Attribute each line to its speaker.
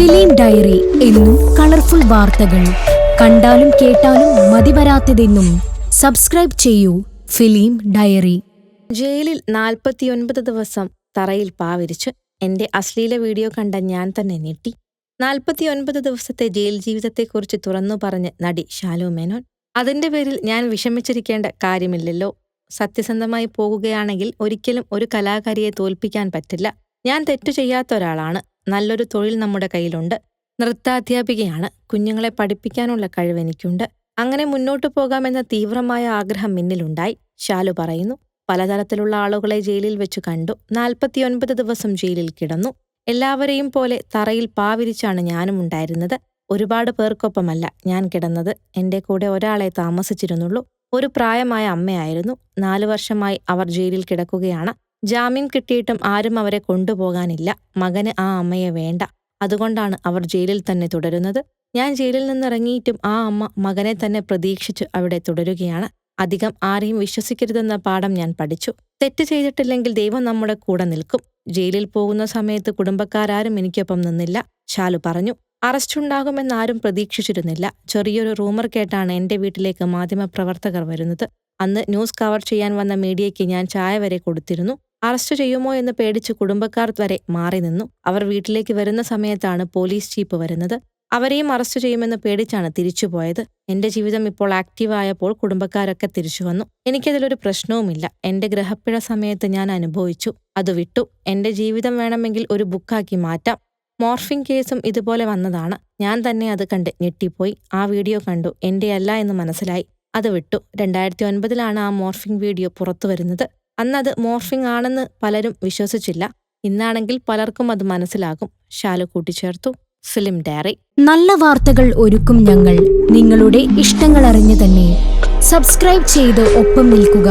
Speaker 1: Film diary എന്നും colourful വാർത്തകൾ. കണ്ടാലും കേട്ടാലും മതിവരാത്തതെന്നും സബ്സ്ക്രൈബ് ചെയ്യൂ ഫിലിം ഡയറി.
Speaker 2: ജയിലിൽ നാൽപ്പത്തിയൊൻപത് ദിവസം തറയിൽ പാവിരിച്ച് എന്റെ അശ്ലീല വീഡിയോ കണ്ട ഞാൻ തന്നെ ഞെട്ടി. നാൽപ്പത്തിയൊൻപത് ദിവസത്തെ ജയിൽ ജീവിതത്തെക്കുറിച്ച് തുറന്നു പറഞ്ഞ് നടി ഷാലു മേനോൻ അതിന്റെ പേരിൽ ഞാൻ വിഷമിച്ചിരിക്കേണ്ട കാര്യമില്ലല്ലോ. സത്യസന്ധമായി പോകുകയാണെങ്കിൽ ഒരിക്കലും ഒരു കലാകാരിയെ തോൽപ്പിക്കാൻ പറ്റില്ല. ഞാൻ തെറ്റു ചെയ്യാത്ത ഒരാളാണ്. നല്ലൊരു തൊഴിൽ നമ്മുടെ കയ്യിലുണ്ട്. നൃത്താധ്യാപികയാണ്. കുഞ്ഞുങ്ങളെ പഠിപ്പിക്കാനുള്ള കഴിവ് എനിക്കുണ്ട് അങ്ങനെ മുന്നോട്ടു പോകാമെന്ന തീവ്രമായ ആഗ്രഹം മിന്നിലുണ്ടായി ഷാലു പറയുന്നു പലതരത്തിലുള്ള ആളുകളെ ജയിലിൽ വെച്ച് കണ്ടു. നാൽപ്പത്തിയൊൻപത് ദിവസം ജയിലിൽ കിടന്നു. എല്ലാവരെയും പോലെ തറയിൽ പാവിരിച്ചാണ് ഞാനും ഉണ്ടായിരുന്നത്. ഒരുപാട് പേർക്കൊപ്പമല്ല ഞാൻ കിടന്നത്. എന്റെ കൂടെ ഒരാളെ താമസിച്ചിരുന്നുള്ളൂ. ഒരു പ്രായമായ അമ്മയായിരുന്നു. നാലു വർഷമായി അവർ ജയിലിൽ കിടക്കുകയാണ്. ജാമ്യം കിട്ടിയിട്ടും ആരും അവരെ കൊണ്ടുപോകാനില്ല. മകന് ആ അമ്മയെ വേണ്ട. അതുകൊണ്ടാണ് അവർ ജയിലിൽ തന്നെ തുടരുന്നത്. ഞാൻ ജയിലിൽ നിന്നിറങ്ങിയിട്ടും ആ അമ്മ മകനെ തന്നെ പ്രതീക്ഷിച്ച് അവിടെ തുടരുകയാണ്. അധികം ആരെയും വിശ്വസിക്കരുതെന്ന പാഠം ഞാൻ പഠിച്ചു. തെറ്റ് ചെയ്തിട്ടില്ലെങ്കിൽ ദൈവം നമ്മുടെ കൂടെ നിൽക്കും. ജയിലിൽ പോകുന്ന സമയത്ത് കുടുംബക്കാരും എനിക്കൊപ്പം നിന്നില്ല. ഷാലു പറഞ്ഞു അറസ്റ്റുണ്ടാകുമെന്ന് ആരും പ്രതീക്ഷിച്ചിരുന്നില്ല. ചെറിയൊരു റൂമർ കേട്ടാണ് എന്റെ വീട്ടിലേക്ക് മാധ്യമപ്രവർത്തകർ വരുന്നത്. അന്ന് ന്യൂസ് കവർ ചെയ്യാൻ വന്ന മീഡിയയ്ക്ക് ഞാൻ ചായ വരെ കൊടുത്തിരുന്നു. അറസ്റ്റ് ചെയ്യുമോ എന്ന് പേടിച്ച് കുടുംബക്കാർ വരെ മാറി നിന്നു. അവർ വീട്ടിലേക്ക് വരുന്ന സമയത്താണ് പോലീസ് ജീപ്പ് വരുന്നത്. അവരെയും അറസ്റ്റ് ചെയ്യുമെന്ന് പേടിച്ചാണ് തിരിച്ചുപോയത് എന്റെ ജീവിതം ഇപ്പോൾ ആക്റ്റീവായപ്പോൾ കുടുംബക്കാരൊക്കെ തിരിച്ചു വന്നു. എനിക്കതിലൊരു പ്രശ്നവുമില്ല. എന്റെ ഗ്രഹപ്പിഴ സമയത്ത് ഞാൻ അനുഭവിച്ചു. അത് വിട്ടു. എന്റെ ജീവിതം വേണമെങ്കിൽ ഒരു ബുക്കാക്കി മാറ്റാം. മോർഫിംഗ് കേസും ഇതുപോലെ വന്നതാണ്. ഞാൻ തന്നെ അത് കണ്ട് ഞെട്ടിപ്പോയി. ആ വീഡിയോ കണ്ടു. എന്റെ അല്ല എന്ന് മനസ്സിലായി. അത് വിട്ടു. രണ്ടായിരത്തി ഒൻപതിലാണ് ആ മോർഫിംഗ് വീഡിയോ പുറത്തു വരുന്നത്. അന്നത് മോർഫിംഗ് ആണെന്ന് പലരും വിശ്വസിച്ചില്ല. ഇന്നാണെങ്കിൽ പലർക്കും അത് മനസ്സിലാകും. ഷാലു കൂട്ടിച്ചേർത്തു. Film diary.
Speaker 1: നല്ല വാർത്തകൾ ഒരുക്കും ഞങ്ങൾ. നിങ്ങളുടെ ഇഷ്ടങ്ങൾ അറിഞ്ഞു തന്നെ. സബ്സ്ക്രൈബ് ചെയ്ത് ഒപ്പം നിൽക്കുക.